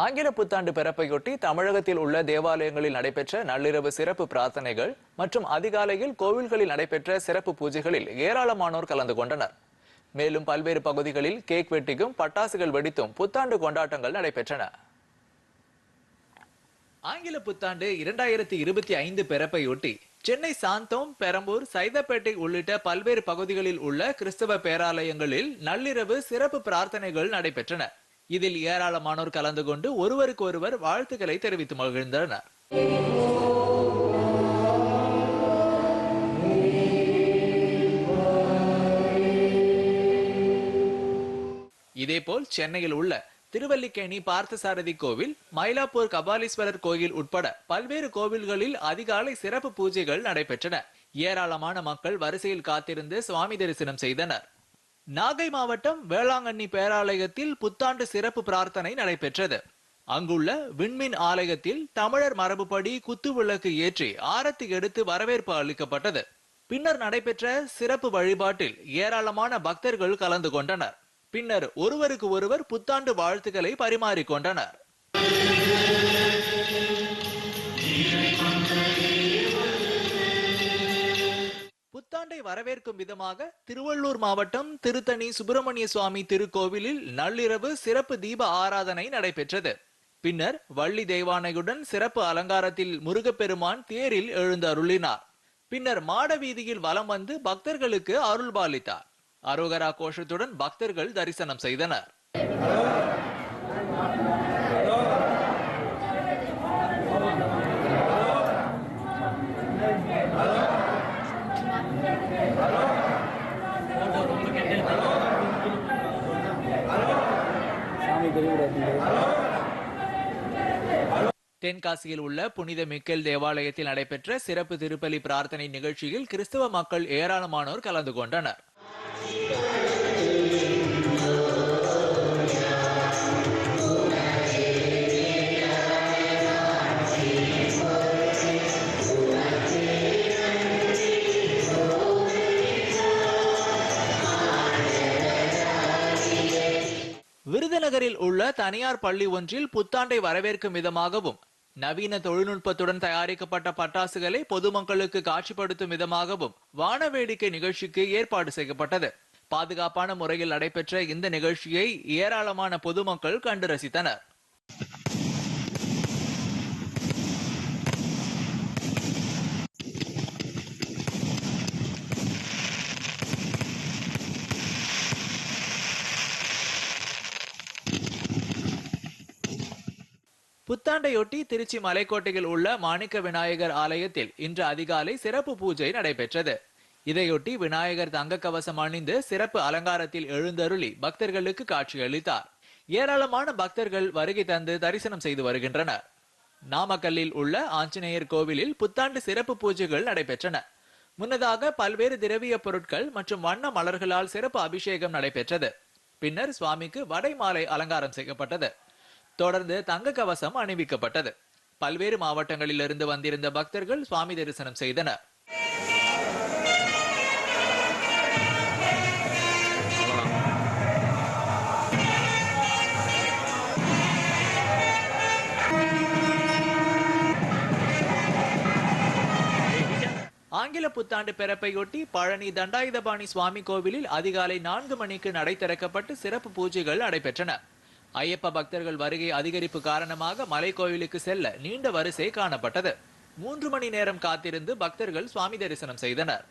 ஆங்கில புத்தாண்டு பிறப்பையொட்டி தமிழகத்தில் உள்ள தேவாலயங்களில் நடைபெற்ற நள்ளிரவு சிறப்பு பிரார்த்தனைகள் மற்றும் அதிகாலையில் கோவில்களில் நடைபெற்ற சிறப்பு பூஜைகளில் ஏராளமானோர் கலந்து கொண்டனர். மேலும் பல்வேறு பகுதிகளில் கேக் வெட்டியும் பட்டாசுகள் வெடித்தும் புத்தாண்டு கொண்டாட்டங்கள் நடைபெற்றன. ஆங்கில புத்தாண்டு இரண்டாயிரத்தி இருபத்தி ஐந்து பிறப்பையொட்டி சென்னை சாந்தோம் பெரம்பூர் சைதாப்பேட்டை உள்ளிட்ட பல்வேறு பகுதிகளில் உள்ள கிறிஸ்தவ பேராலயங்களில் நள்ளிரவு சிறப்பு பிரார்த்தனைகள் நடைபெற்றன. இதில் ஏராளமானோர் கலந்து கொண்டு ஒருவருக்கு ஒருவர் வாழ்த்துக்களை தெரிவித்து மகிழ்ந்தனர். இதேபோல் சென்னையில் உள்ள திருவல்லிக்கேணி பார்த்தசாரதி கோவில் மயிலாப்பூர் கபாலீஸ்வரர் கோயில் உட்பட பல்வேறு கோவில்களில் அதிகாலை சிறப்பு பூஜைகள் நடைபெற்றன. ஏராளமான மக்கள் வரிசையில் காத்திருந்து சுவாமி தரிசனம் செய்தனர். நாகை மாவட்டம் வேளாங்கண்ணி பேராலயத்தில் புத்தாண்டு சிறப்பு பிரார்த்தனை நடைபெற்றது. அங்குள்ள விண்மின் ஆலயத்தில் தமிழர் மரபுப்படி குத்துவிளக்கு ஏற்றி ஆரத்தி எடுத்து வரவேற்பு அளிக்கப்பட்டது. பின்னர் நடைபெற்ற சிறப்பு வழிபாட்டில் ஏராளமான பக்தர்கள் கலந்து கொண்டனர். பின்னர் ஒருவருக்கு ஒருவர் புத்தாண்டு வாழ்த்துக்களை பரிமாறிக்கொண்டனர் வரவேற்கும் விதமாக திருவள்ளூர் மாவட்டம் திருத்தணி சுப்பிரமணிய சுவாமி திருக்கோவிலில் நள்ளிரவு சிறப்பு தீப ஆராதனை நடைபெற்றது. பின்னர் வள்ளி தெய்வானையுடன் சிறப்பு அலங்காரத்தில் முருகப்பெருமான் தேரில் எழுந்தருளினார் பின்னர் மாட வீதியில் வலம் வந்து பக்தர்களுக்கு அருள்பாலித்தார். அரோகரா கோஷத்துடன் பக்தர்கள் தரிசனம் செய்தனர். தென்காசியில் உள்ள புனித மிக்கேல் தேவாலயத்தில் நடைபெற்ற சிறப்பு திருப்பலி பிரார்த்தனை நிகழ்ச்சியில் கிறிஸ்தவ மக்கள் ஏராளமானோர் கலந்து கொண்டனர். விருதுநகரில் உள்ள தனியார் பள்ளி ஒன்றில் புத்தாண்டை வரவேற்கும் விதமாகவும் நவீன தொழில்நுட்பத்துடன் தயாரிக்கப்பட்ட பட்டாசுகளை பொதுமக்களுக்கு காட்சிப்படுத்தும் விதமாகவும் வானவேடிக்கை நிகழ்ச்சிக்கு ஏற்பாடு செய்யப்பட்டது. பாதுகாப்பான முறையில் நடைபெற்ற இந்த நிகழ்ச்சியை ஏராளமான பொதுமக்கள் கண்டு ரசித்தனர். புத்தாண்டையொட்டி திருச்சி மலைக்கோட்டையில் உள்ள மாணிக்க விநாயகர் ஆலயத்தில் இன்று அதிகாலை சிறப்பு பூஜை நடைபெற்றது. இதையொட்டி விநாயகர் தங்க கவசம் அணிந்து சிறப்பு அலங்காரத்தில் எழுந்தருளி பக்தர்களுக்கு காட்சியளித்தார். ஏராளமான பக்தர்கள் வருகை தந்து தரிசனம் செய்து வருகின்றனர். நாமக்கல்லில் உள்ள ஆஞ்சநேயர் கோவிலில் புத்தாண்டு சிறப்பு பூஜைகள் நடைபெற்றன. முன்னதாக பல்வேறு திரவிய பொருட்கள் மற்றும் வண்ண மலர்களால் சிறப்பு அபிஷேகம் நடைபெற்றது. பின்னர் சுவாமிக்கு வடை மாலை அலங்காரம் செய்யப்பட்டது. தொடர்ந்து தங்க கவசம் அணிவிக்கப்பட்டது. பல்வேறு மாவட்டங்களிலிருந்து வந்திருந்த பக்தர்கள் சுவாமி தரிசனம் செய்தனர். ஆங்கில புத்தாண்டு பிறப்பையொட்டி பழனி தண்டாயுதபாணி சுவாமி கோவிலில் அதிகாலை நான்கு மணிக்கு நடை திறக்கப்பட்டு சிறப்பு பூஜைகள் நடைபெற்றன. ஐயப்ப பக்தர்கள் வருகை அதிகரிப்பு காரணமாக மலை கோயிலுக்கு செல்ல நீண்ட வரிசை காணப்பட்டது. மூன்று மணி நேரம் காத்திருந்து பக்தர்கள் சுவாமி தரிசனம் செய்தனர்.